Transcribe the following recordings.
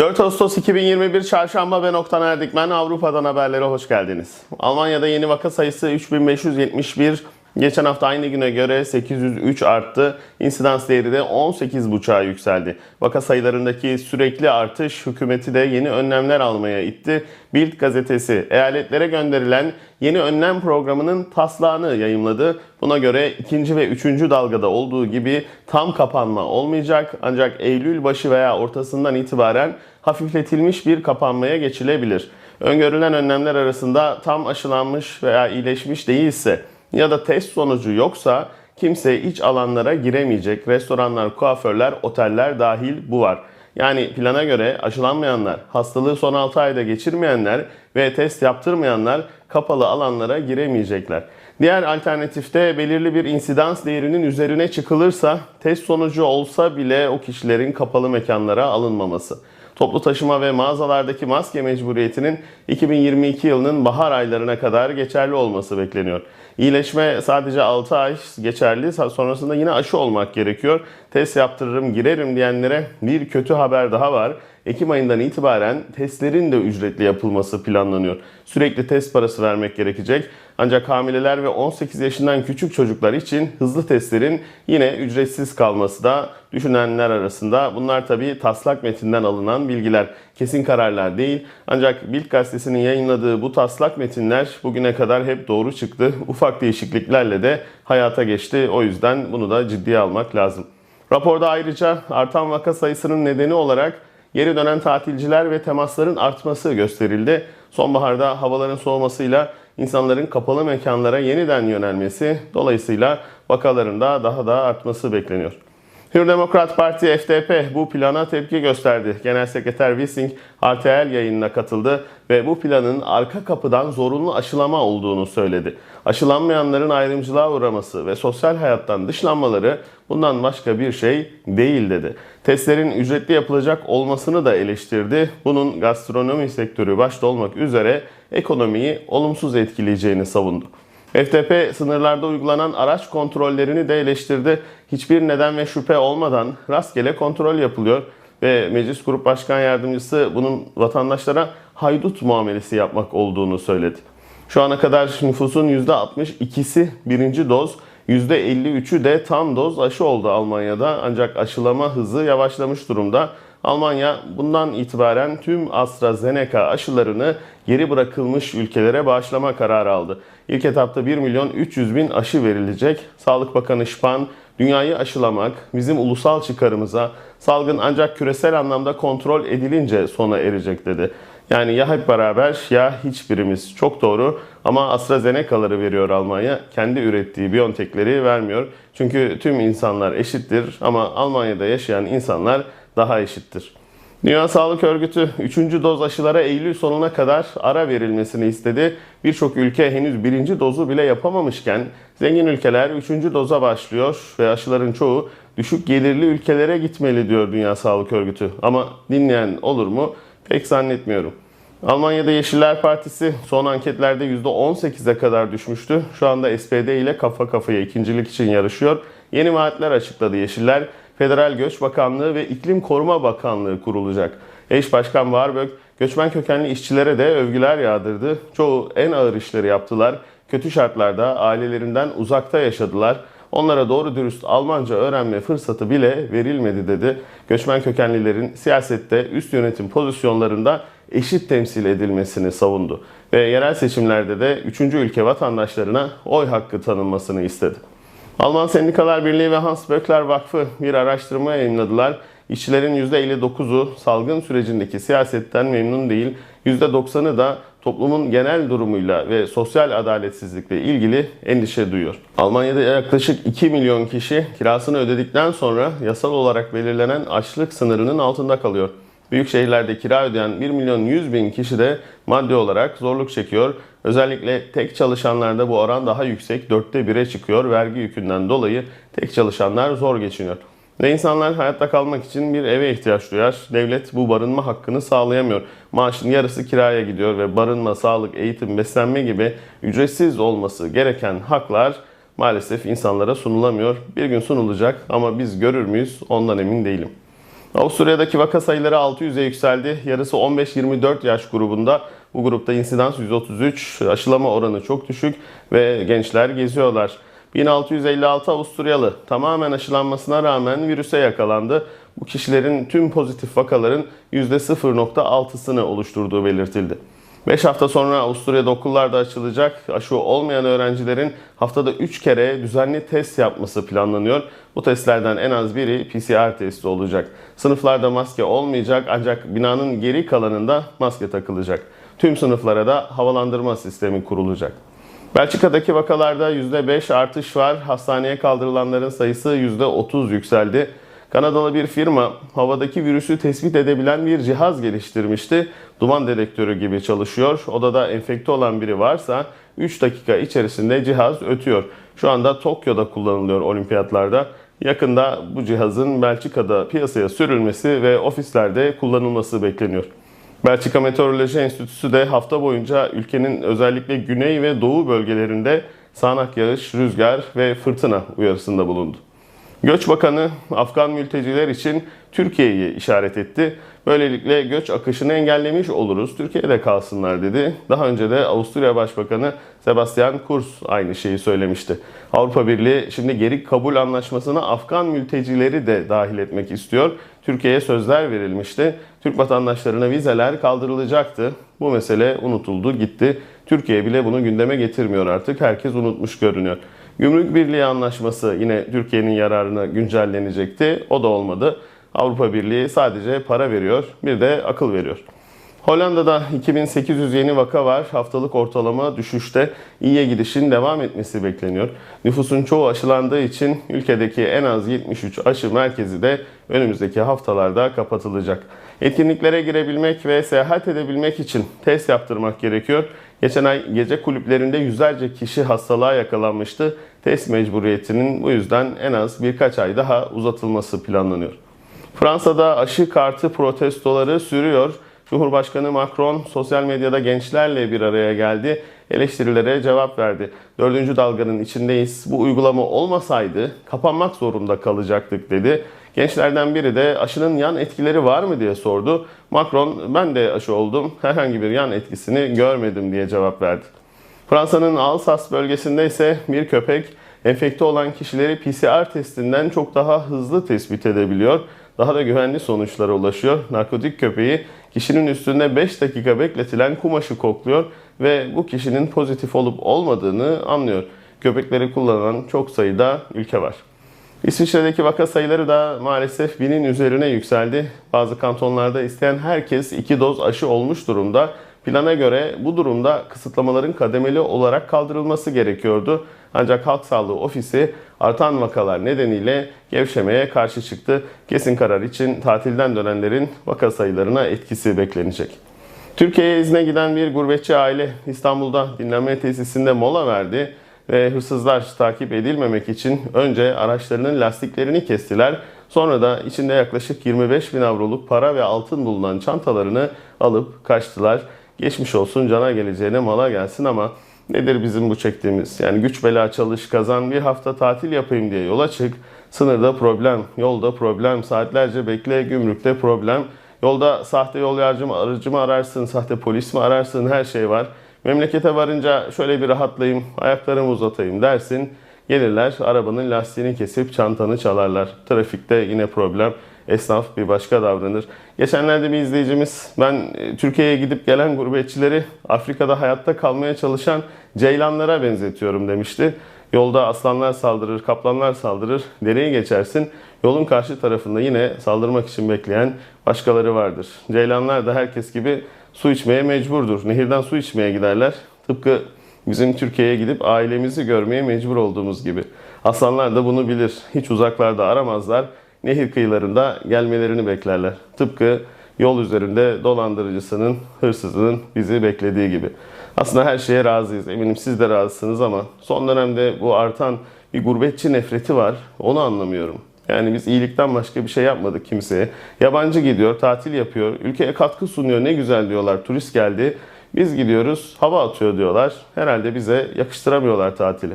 4 Ağustos 2021 Çarşamba ben Oktan Erdikmen Avrupa'dan haberlere hoş geldiniz. Almanya'da yeni vaka sayısı 3571, geçen hafta aynı güne göre 803 arttı. İnsidans değeri de 18,5'a yükseldi. Vaka sayılarındaki sürekli artış hükümeti de yeni önlemler almaya itti. Bild gazetesi eyaletlere gönderilen yeni önlem programının taslağını yayımladı. Buna göre ikinci ve üçüncü dalgada olduğu gibi tam kapanma olmayacak ancak Eylül başı veya ortasından itibaren hafifletilmiş bir kapanmaya geçilebilir. Öngörülen önlemler arasında tam aşılanmış veya iyileşmiş değilse ya da test sonucu yoksa kimse iç alanlara giremeyecek. Restoranlar, kuaförler, oteller dahil bu var. Yani plana göre aşılanmayanlar, hastalığı son 6 ayda geçirmeyenler ve test yaptırmayanlar kapalı alanlara giremeyecekler. Diğer alternatifte belirli bir insidans değerinin üzerine çıkılırsa test sonucu olsa bile o kişilerin kapalı mekanlara alınmaması. Toplu taşıma ve mağazalardaki maske mecburiyetinin 2022 yılının bahar aylarına kadar geçerli olması bekleniyor. İyileşme sadece 6 ay geçerli. Sonrasında yine aşı olmak gerekiyor. Test yaptırırım, girerim diyenlere bir kötü haber daha var. Ekim ayından itibaren testlerin de ücretli yapılması planlanıyor. Sürekli test parası vermek gerekecek. Ancak hamileler ve 18 yaşından küçük çocuklar için hızlı testlerin yine ücretsiz kalması da düşünenler arasında. Bunlar tabi taslak metinden alınan bilgiler. Kesin kararlar değil. Ancak Bild gazetesinin yayınladığı bu taslak metinler bugüne kadar hep doğru çıktı. Ufak değişikliklerle de hayata geçti. O yüzden bunu da ciddiye almak lazım. Raporda ayrıca artan vaka sayısının nedeni olarak geri dönen tatilciler ve temasların artması gösterildi. Sonbaharda havaların soğumasıyla insanların kapalı mekanlara yeniden yönelmesi dolayısıyla vakaların da daha da artması bekleniyor. Hür Demokrat Parti FDP bu plana tepki gösterdi. Genel Sekreter Wissing RTL yayınına katıldı ve bu planın arka kapıdan zorunlu aşılama olduğunu söyledi. Aşılanmayanların ayrımcılığa uğraması ve sosyal hayattan dışlanmaları bundan başka bir şey değil dedi. Testlerin ücretli yapılacak olmasını da eleştirdi. Bunun gastronomi sektörü başta olmak üzere ekonomiyi olumsuz etkileyeceğini savundu. FTP sınırlarda uygulanan araç kontrollerini de eleştirdi. Hiçbir neden ve şüphe olmadan rastgele kontrol yapılıyor ve Meclis Grup Başkan Yardımcısı bunun vatandaşlara haydut muamelesi yapmak olduğunu söyledi. Şu ana kadar nüfusun %62'si birinci doz, %53'ü de tam doz aşı oldu Almanya'da ancak aşılama hızı yavaşlamış durumda. Almanya bundan itibaren tüm AstraZeneca aşılarını geri bırakılmış ülkelere bağışlama kararı aldı. İlk etapta 1 milyon 300 bin aşı verilecek. Sağlık Bakanı Spahn, dünyayı aşılamak bizim ulusal çıkarımıza, salgın ancak küresel anlamda kontrol edilince sona erecek dedi. Yani ya hep beraber ya hiçbirimiz. Çok doğru ama AstraZeneca'ları veriyor Almanya. Kendi ürettiği Biontech'leri vermiyor. Çünkü tüm insanlar eşittir ama Almanya'da yaşayan insanlar daha eşittir. Dünya Sağlık Örgütü 3. doz aşılara Eylül sonuna kadar ara verilmesini istedi. Birçok ülke henüz birinci dozu bile yapamamışken zengin ülkeler 3. doza başlıyor ve aşıların çoğu düşük gelirli ülkelere gitmeli diyor Dünya Sağlık Örgütü. Ama dinleyen olur mu? Pek zannetmiyorum. Almanya'da Yeşiller Partisi son anketlerde %18'e kadar düşmüştü. Şu anda SPD ile kafa kafaya ikincilik için yarışıyor. Yeni vaatler açıkladı Yeşiller. Federal Göç Bakanlığı ve İklim Koruma Bakanlığı kurulacak. Eş Başkan Warburg, göçmen kökenli işçilere de övgüler yağdırdı. Çoğu en ağır işleri yaptılar. Kötü şartlarda ailelerinden uzakta yaşadılar. Onlara doğru dürüst Almanca öğrenme fırsatı bile verilmedi dedi. Göçmen kökenlilerin siyasette üst yönetim pozisyonlarında eşit temsil edilmesini savundu. Ve yerel seçimlerde de 3. ülke vatandaşlarına oy hakkı tanınmasını istedi. Alman Sendikalar Birliği ve Hans Böckler Vakfı bir araştırma yayınladılar. İşçilerin %59'u salgın sürecindeki siyasetten memnun değil, %90'ı da toplumun genel durumuyla ve sosyal adaletsizlikle ilgili endişe duyuyor. Almanya'da yaklaşık 2 milyon kişi kirasını ödedikten sonra yasal olarak belirlenen açlık sınırının altında kalıyor. Büyük şehirlerde kira ödeyen 1 milyon 100 bin kişi de maddi olarak zorluk çekiyor. Özellikle tek çalışanlarda bu oran daha yüksek, dörtte bire çıkıyor. Vergi yükünden dolayı tek çalışanlar zor geçiniyor. Ve insanlar hayatta kalmak için bir eve ihtiyaç duyar. Devlet bu barınma hakkını sağlayamıyor. Maaşın yarısı kiraya gidiyor ve barınma, sağlık, eğitim, beslenme gibi ücretsiz olması gereken haklar maalesef insanlara sunulamıyor. Bir gün sunulacak ama biz görür müyüz ondan emin değilim. Avusturya'daki vaka sayıları 600'e yükseldi. Yarısı 15-24 yaş grubunda. Bu grupta insidans 133, aşılama oranı çok düşük ve gençler geziyorlar. 1656 Avusturyalı tamamen aşılanmasına rağmen virüse yakalandı. Bu kişilerin tüm pozitif vakaların %0.6'sını oluşturduğu belirtildi. 5 hafta sonra Avusturya'da okullar da açılacak. Aşı olmayan öğrencilerin haftada 3 kere düzenli test yapması planlanıyor. Bu testlerden en az biri PCR testi olacak. Sınıflarda maske olmayacak ancak binanın geri kalanında maske takılacak. Tüm sınıflara da havalandırma sistemi kurulacak. Belçika'daki vakalarda %5 artış var. Hastaneye kaldırılanların sayısı %30 yükseldi. Kanadalı bir firma havadaki virüsü tespit edebilen bir cihaz geliştirmişti. Duman dedektörü gibi çalışıyor. Odada enfekte olan biri varsa 3 dakika içerisinde cihaz ötüyor. Şu anda Tokyo'da kullanılıyor olimpiyatlarda. Yakında bu cihazın Belçika'da piyasaya sürülmesi ve ofislerde kullanılması bekleniyor. Belçika Meteoroloji Enstitüsü de hafta boyunca ülkenin özellikle güney ve doğu bölgelerinde sağanak yağış, rüzgar ve fırtına uyarısında bulundu. Göç Bakanı Afgan mülteciler için Türkiye'yi işaret etti. Böylelikle göç akışını engellemiş oluruz. Türkiye'de kalsınlar dedi. Daha önce de Avusturya Başbakanı Sebastian Kurz aynı şeyi söylemişti. Avrupa Birliği şimdi geri kabul anlaşmasına Afgan mültecileri de dahil etmek istiyor. Türkiye'ye sözler verilmişti. Türk vatandaşlarına vizeler kaldırılacaktı. Bu mesele unutuldu, gitti. Türkiye bile bunu gündeme getirmiyor artık. Herkes unutmuş görünüyor. Gümrük Birliği Anlaşması yine Türkiye'nin yararına güncellenecekti. O da olmadı. Avrupa Birliği sadece para veriyor, bir de akıl veriyor. Hollanda'da 2800 yeni vaka var. Haftalık ortalama düşüşte iyiye gidişin devam etmesi bekleniyor. Nüfusun çoğu aşılandığı için ülkedeki en az 73 aşı merkezi de önümüzdeki haftalarda kapatılacak. Etkinliklere girebilmek ve seyahat edebilmek için test yaptırmak gerekiyor. Geçen ay gece kulüplerinde yüzlerce kişi hastalığa yakalanmıştı. Test mecburiyetinin bu yüzden en az birkaç ay daha uzatılması planlanıyor. Fransa'da aşı kartı protestoları sürüyor. Cumhurbaşkanı Macron sosyal medyada gençlerle bir araya geldi. Eleştirilere cevap verdi. Dördüncü dalganın içindeyiz. Bu uygulama olmasaydı kapanmak zorunda kalacaktık dedi. Gençlerden biri de aşının yan etkileri var mı diye sordu. Macron ben de aşı oldum. Herhangi bir yan etkisini görmedim diye cevap verdi. Fransa'nın Alsas bölgesinde ise bir köpek enfekte olan kişileri PCR testinden çok daha hızlı tespit edebiliyor. Daha da güvenli sonuçlara ulaşıyor. Narkotik köpeği kişinin üstünde 5 dakika bekletilen kumaşı kokluyor ve bu kişinin pozitif olup olmadığını anlıyor. Köpekleri kullanan çok sayıda ülke var. İsviçre'deki vaka sayıları da maalesef binin üzerine yükseldi. Bazı kantonlarda isteyen herkes iki doz aşı olmuş durumda. Plana göre bu durumda kısıtlamaların kademeli olarak kaldırılması gerekiyordu. Ancak Halk Sağlığı Ofisi artan vakalar nedeniyle gevşemeye karşı çıktı. Kesin karar için tatilden dönenlerin vaka sayılarına etkisi beklenecek. Türkiye'ye izne giden bir gurbetçi aile İstanbul'da dinlenme tesisinde mola verdi ve hırsızlar takip edilmemek için önce araçlarının lastiklerini kestiler. Sonra da içinde yaklaşık 25 bin avroluk para ve altın bulunan çantalarını alıp kaçtılar. Geçmiş olsun cana geleceğine mala gelsin ama nedir bizim bu çektiğimiz? Yani güç bela çalış kazan bir hafta tatil yapayım diye yola çık. Sınırda problem, yolda problem, saatlerce bekle, gümrükte problem. Yolda sahte yol yardımcı aracı mı ararsın, sahte polis mi ararsın her şey var. Memlekete varınca şöyle bir rahatlayayım, ayaklarımı uzatayım dersin. Gelirler arabanın lastiğini kesip çantanı çalarlar. Trafikte yine problem. Esnaf bir başka davranır. Geçenlerde bir izleyicimiz ben e, Türkiye'ye gidip gelen gurbetçileri Afrika'da hayatta kalmaya çalışan ceylanlara benzetiyorum demişti. Yolda aslanlar saldırır, kaplanlar saldırır, dereyi geçersin. Yolun karşı tarafında yine saldırmak için bekleyen başkaları vardır. Ceylanlar da herkes gibi su içmeye mecburdur. Nehirden su içmeye giderler. Tıpkı bizim Türkiye'ye gidip ailemizi görmeye mecbur olduğumuz gibi. Aslanlar da bunu bilir. Hiç uzaklarda aramazlar. Nehir kıyılarında gelmelerini beklerler. Tıpkı yol üzerinde dolandırıcısının, hırsızının bizi beklediği gibi. Aslında her şeye razıyız. Eminim siz de razısınız ama son dönemde bu artan bir gurbetçi nefreti var. Onu anlamıyorum. Yani biz iyilikten başka bir şey yapmadık kimseye. Yabancı gidiyor, tatil yapıyor, ülkeye katkı sunuyor. Ne güzel diyorlar, turist geldi. Biz gidiyoruz, hava atıyor diyorlar. Herhalde bize yakıştıramıyorlar tatili.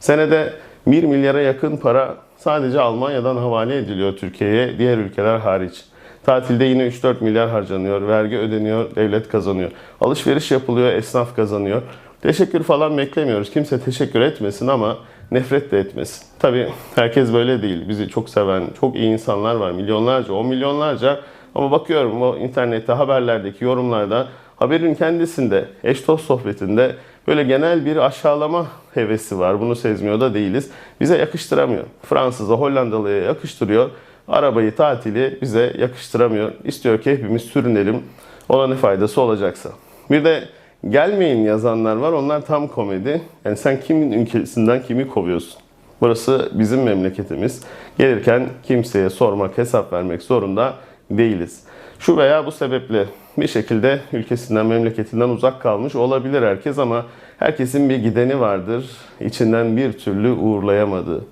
Senede 1 milyara yakın para sadece Almanya'dan havale ediliyor Türkiye'ye, diğer ülkeler hariç. Tatilde yine 3-4 milyar harcanıyor, vergi ödeniyor, devlet kazanıyor. Alışveriş yapılıyor, esnaf kazanıyor. Teşekkür falan beklemiyoruz. Kimse teşekkür etmesin ama nefret de etmesin. Tabii herkes böyle değil. Bizi çok seven, çok iyi insanlar var. Milyonlarca, on milyonlarca. Ama bakıyorum o internette, haberlerdeki yorumlarda, haberin kendisinde, eş dost sohbetinde böyle genel bir aşağılama hevesi var. Bunu sezmiyor da değiliz. Bize yakıştıramıyor. Fransız'a, Hollandalı'ya yakıştırıyor. Arabayı, tatili bize yakıştıramıyor. İstiyor ki hepimiz sürünelim. Ona ne faydası olacaksa. Bir de gelmeyin yazanlar var. Onlar tam komedi. Yani sen kimin ülkesinden kimi kovuyorsun? Burası bizim memleketimiz. Gelirken kimseye sormak, hesap vermek zorunda değiliz. Şu veya bu sebeple bir şekilde ülkesinden, memleketinden uzak kalmış olabilir herkes ama herkesin bir gideni vardır. İçinden bir türlü uğurlayamadığı.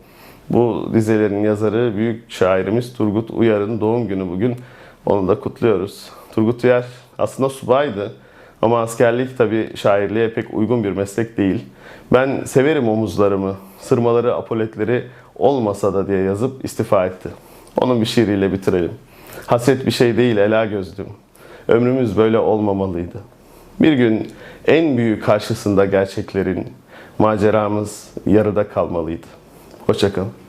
Bu dizelerin yazarı büyük şairimiz Turgut Uyar'ın doğum günü bugün. Onu da kutluyoruz. Turgut Uyar aslında subaydı. Ama askerlik tabii şairliğe pek uygun bir meslek değil. Ben severim omuzlarımı, sırmaları, apoletleri olmasa da diye yazıp istifa etti. Onun bir şiiriyle bitirelim. Hasret bir şey değil ela gözlüm. Ömrümüz böyle olmamalıydı. Bir gün en büyük karşısında gerçeklerin maceramız yarıda kalmalıydı. Hoşçakalın.